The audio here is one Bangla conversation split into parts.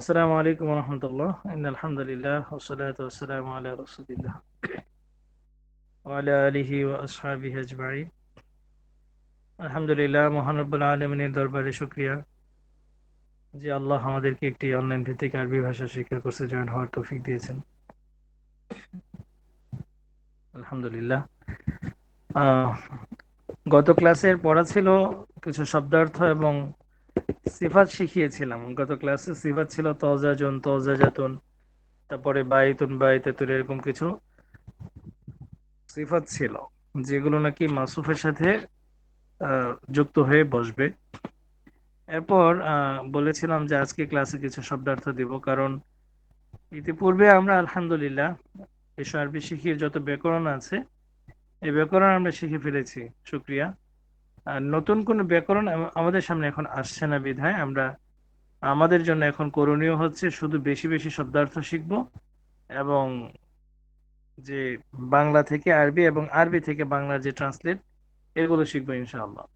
আসসালামু আলাইকুম রহমতুল্লাহ। আলহামদুলিল্লাহ ওসলাত ওসালাম আল্লাহ রসুলিল্লাহ। আলিহি ও আলহামদুলিল্লাহ মহানব্বুল আলমিনের দরবারে শুক্রিয়া যে আল্লাহ আমাদেরকে একটি অনলাইন ভিত্তিক আরবি ভাষা শিক্ষা কোর্সে জয়েন হওয়ার টফিক দিয়েছেন। আলহামদুলিল্লাহ। গত ক্লাসের পড়া ছিল কিছু শব্দার্থ এবং সিফাত শিখিয়েছিলাম। গত ক্লাসে সিফাত ছিল তজাজন তজাজাতুন তারপরে বাইতুন বাইতাতুন এরকম কিছু সিফাত ছিল, যেগুলো নাকি মাসুফের সাথে যুক্ত হয়ে বসবে। এরপর বলেছিলাম যে আজকে ক্লাসে কিছু শব্দার্থ দিব, কারণ ইতিপূর্বে আমরা আলহামদুলিল্লাহ এসব আরবি শিখির যত ব্যাকরণ আছে, এই ব্যাকরণ আমরা শিখে ফেলেছি, শুক্রিয়া। নতুন কোনো ব্যাকরণ আমাদের সামনে এখন আসছে না বিধায়। আমরা আমাদের জন্য এখন করণীয় হচ্ছে শুধু বেশি বেশি শব্দার্থ শিখব এবং যে বাংলা থেকে আরবি এবং আরবি থেকে বাংলা যে ট্রান্সলেট এগুলো শিখব ইনশাআল্লাহ।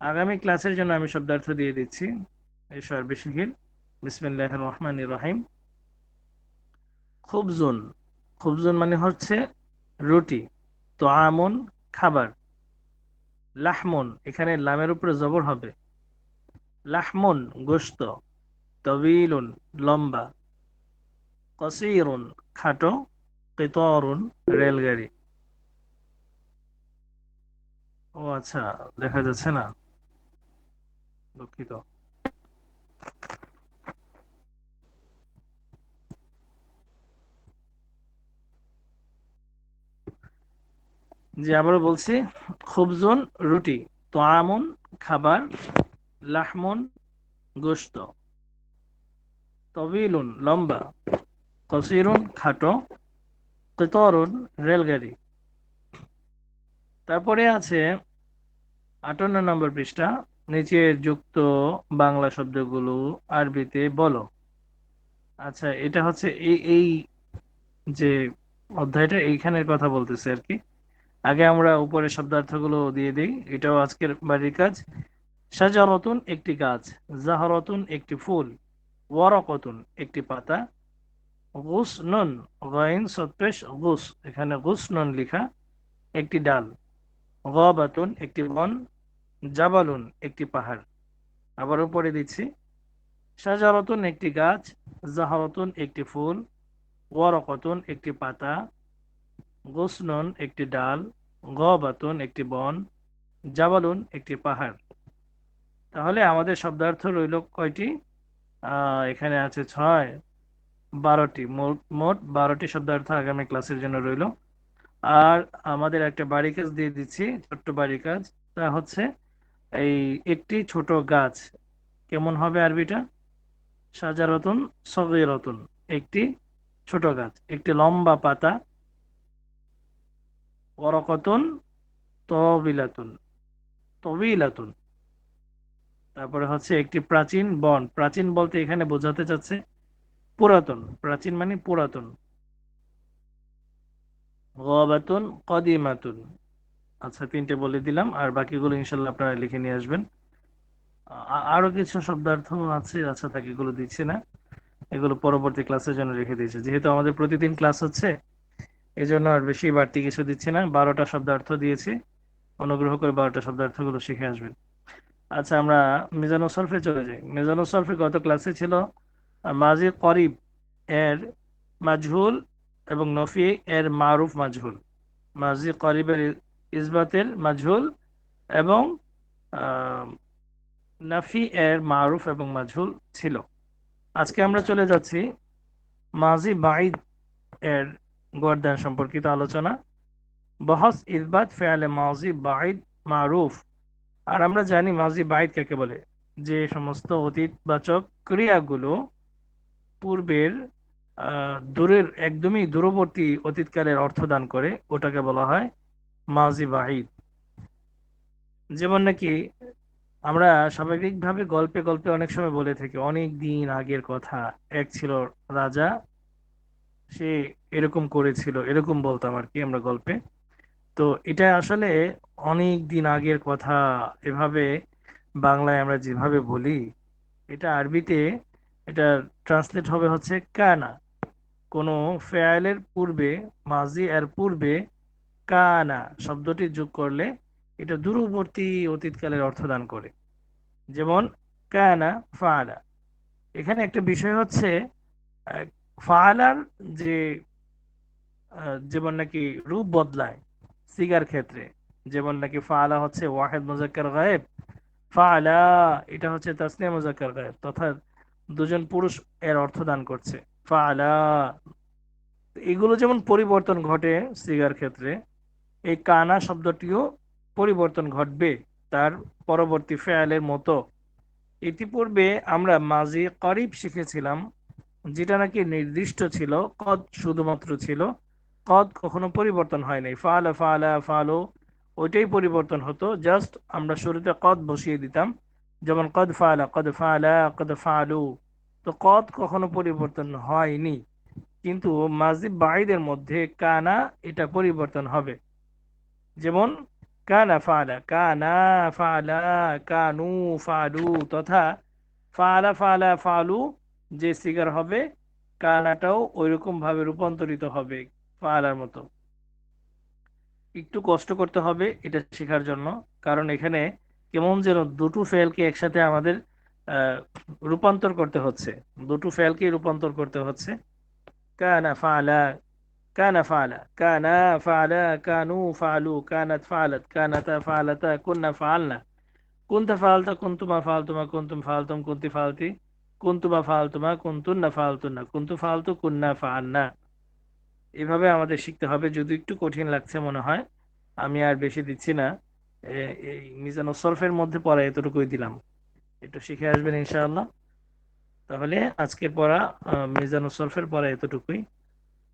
আগামী ক্লাসের জন্য আমি শব্দার্থ দিয়ে দিচ্ছি। এসো আরবি শিখির বিসমিল্লাহ রহমান রহিম। খুবজুন। খুবজুন মানে হচ্ছে রুটি, তো আমন, খাবার। লাহমন, এখানে লামের উপরে জবর হবে। লাহমন গোস্ত তবিলুন, লম্বা। কসিরুন, খাটো, কেতরুন, রেলগাড়ি। ও আচ্ছা দেখা যাচ্ছে না। দুঃখিত। জি, আবারও বলছি খুবজন রুটি তো আমন খাবার, লাহমন গোস্ত তবিলুন, লম্বা। কসিরুন, খাটো। কেতরুন রেলগাড়ি। তারপরে আছে আটান্ন নম্বর পৃষ্ঠা, নিচে যুক্ত বাংলা শব্দগুলো আরবিতে বলো। আচ্ছা এটা হচ্ছে এই এই যে অধ্যায়টা এইখানের কথা বলতেছে আর কি। আগে আমরা উপরে শব্দার্থগুলো দিয়ে দিই। এটাও আজকের বাড়ির কাজ। সাজারতুন একটি গাছ, জাহরতুন একটি ফুল, ওয়ারকতুন একটি পাতা গুস নন গাইন সত্রেশ গুস, এখানে গুস নন লিখা একটি ডাল, গবাতুন একটি বন, জাবালুন একটি পাহাড়। আবার উপরে দিচ্ছি, সাজারতুন একটি গাছ, জাহরতুন একটি ফুল, ওয়ারকতুন একটি পাতা গোসনন একটি ডাল গবাতুন একটি বন, জাবালুন একটি পাহাড়। তাহলে আমাদের শব্দার্থ রইল কয়টি? এখানে আছে ছয়, বারোটি। মোট বারোটি শব্দার্থ আগামী ক্লাসের জন্য রইল। আর আমাদের একটা বাড়ি কাজ দিয়ে দিচ্ছি, ছোট্ট বাড়ি কাজ। তা হচ্ছে এই একটি ছোট গাছ। কেমন হবে আরবিটা? সাজারতন, সগিরতন। একটি ছোট গাছ, একটি লম্বা পাতা ওরকতুন তবিলাতুন তবিলাতুন। তারপরে হচ্ছে একটি প্রাচীন বন। প্রাচীন বলতে এখানে বোঝাতে চাচ্ছে পুরাতন। প্রাচীন মানে পুরাতন। গবাতুন, কদিমাতুন। আচ্ছা তিনটে বলে দিলাম। আর বাকিগুলো ইনশাল্লাহ আপনারা লিখে নিয়ে আসবেন। আরও কিছু শব্দার্থ আছে। আচ্ছা তাকে এগুলো দিচ্ছে না। এগুলো পরবর্তী ক্লাসের জন্য রেখে দিয়েছে। যেহেতু আমাদের প্রতিদিন ক্লাস হচ্ছে এই জন্য আর বেশি বাড়তি কিছু দিচ্ছি না। বারোটা শব্দার্থ দিয়েছি। অনুগ্রহ করে বারোটা শব্দার্থগুলো শিখে আসবেন। আচ্ছা আমরা মিজানুল সলফে চলে যাই। মিজানুল সলফে গত ক্লাসে ছিল মাজি করিব এর মাজহুল এবং নফি এর মারুফ মাজহুল। মাজি করিবের ইসবাতের মাজহুল এবং নাফি এর মারুফ এবং মাজহুল ছিল। আজকে আমরা চলে যাচ্ছি মাজি বাইদ এর গর্দান সম্পর্কিত আলোচনা। বহস, ইসবাত, ফেয়ালে মাজি বাইদ মারুফ। আর আমরা জানি মাজি বাইদ কাকে বলে? যে সমস্ত অতীতবাচক ক্রিয়াগুলো পূর্বের দূরের, একদমই দূরবর্তী অতীতকালের অর্থ দান করে, ওটাকে বলা হয় মাজি বাহিদ যেমন নাকি আমরা স্বাভাবিকভাবে গল্পে গল্পে অনেক সময় বলে থাকি, অনেক দিন আগের কথা, এক ছিল রাজা, সে এরকম করেছিল, এরকম বলতাম আর কি আমরা গল্পে। তো এটা আসলে অনেক দিন আগের কথা, এভাবে বাংলায় আমরা যেভাবে বলি, এটা আরবিতে এটা ট্রান্সলেট হবে হচ্ছে কানা। কোনো ফেয়ালের পূর্বে, মাজি এর পূর্বে কানা শব্দটি যোগ করলে এটা দূরবর্তী অতীতকালের অর্থ দান করে। যেমন কানা ফালা। এখানে একটা বিষয় হচ্ছে ফালার যে যেমন নাকি রূপ বদলায় সিগার ক্ষেত্রে। যেমন নাকি ফালা হচ্ছে ওয়াহেদ মুজাক্কার গায়েব ফালা এটা হচ্ছে তাসনিয়া মুজাক্কার গায়েব, তথা দুজন পুরুষ এর অর্থ দান করছে। ফালা এগুলো যেমন পরিবর্তন ঘটে সিগার ক্ষেত্রে, এই কানা শব্দটিও পরিবর্তন ঘটবে তার পরবর্তী ফেয়ালের মতো। ইতিপূর্বে আমরা মাজি করিব শিখেছিলাম, যেটা নাকি নির্দিষ্ট ছিল, কদ শুধুমাত্র ছিল কদ কখনো পরিবর্তন হয় নাই। ফালা ফালা, ফালো, ওইটাই পরিবর্তন হতো। জাস্ট আমরা শুরুতে কদ বসিয়ে দিতাম। যেমন কদ ফালা কদ ফালা, কদ ফালু। তো কদ কখনো পরিবর্তন হয়নি। কিন্তু মাজি বাইদের মধ্যে কানা এটা পরিবর্তন হবে। যেমন কানা ফালা কানা ফালা, কানু ফালু তথা ফালা ফালা, ফালু যে সিগার হবে, কানাটাও ওইরকম ভাবে রূপান্তরিত হবে। আলার মতো। একটু কষ্ট করতে হবে এটা শেখার জন্য। কারণ এখানে কেমন যেন দুটো ফেলকে একসাথে আমাদের রূপান্তর করতে হচ্ছে। দুটো ফেলকে রূপান্তর করতে হচ্ছে। কানা ফালা কানা ফালা কানা ফালা, কানু ফালু, কানাত ফালাত, কানাতা ফালাতা কন্যা ফালনা। কুন্তা ফালতা, কুন্তুমা ফালতুমা, কুন্তুম ফালতুম, কুন্তি ফালতি। কুন্তুমা ফালতুমা, কুন্তুন্না ফালতুন্না। কুন্তু ফালতু, কুন্না ফালনা। এভাবে আমাদের শিখতে হবে। যদি একটু কঠিন লাগছে মনে হয় আমি আর বেশি দিচ্ছি না। এই মিজানুল সরফের মধ্যে পড়া এতটুকুই দিলাম। একটু শিখে আসবেন ইনশাআল্লাহ। তাহলে আজকের পড়া আহ, মিজানুল সরফের পড়া এতটুকুই।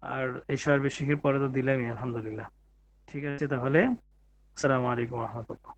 আর এই সার্বিক শিখের পরে তো দিলামই আলহামদুলিল্লাহ। ঠিক আছে তাহলে আসসালামু আলাইকুম রহমতুল্লাহ।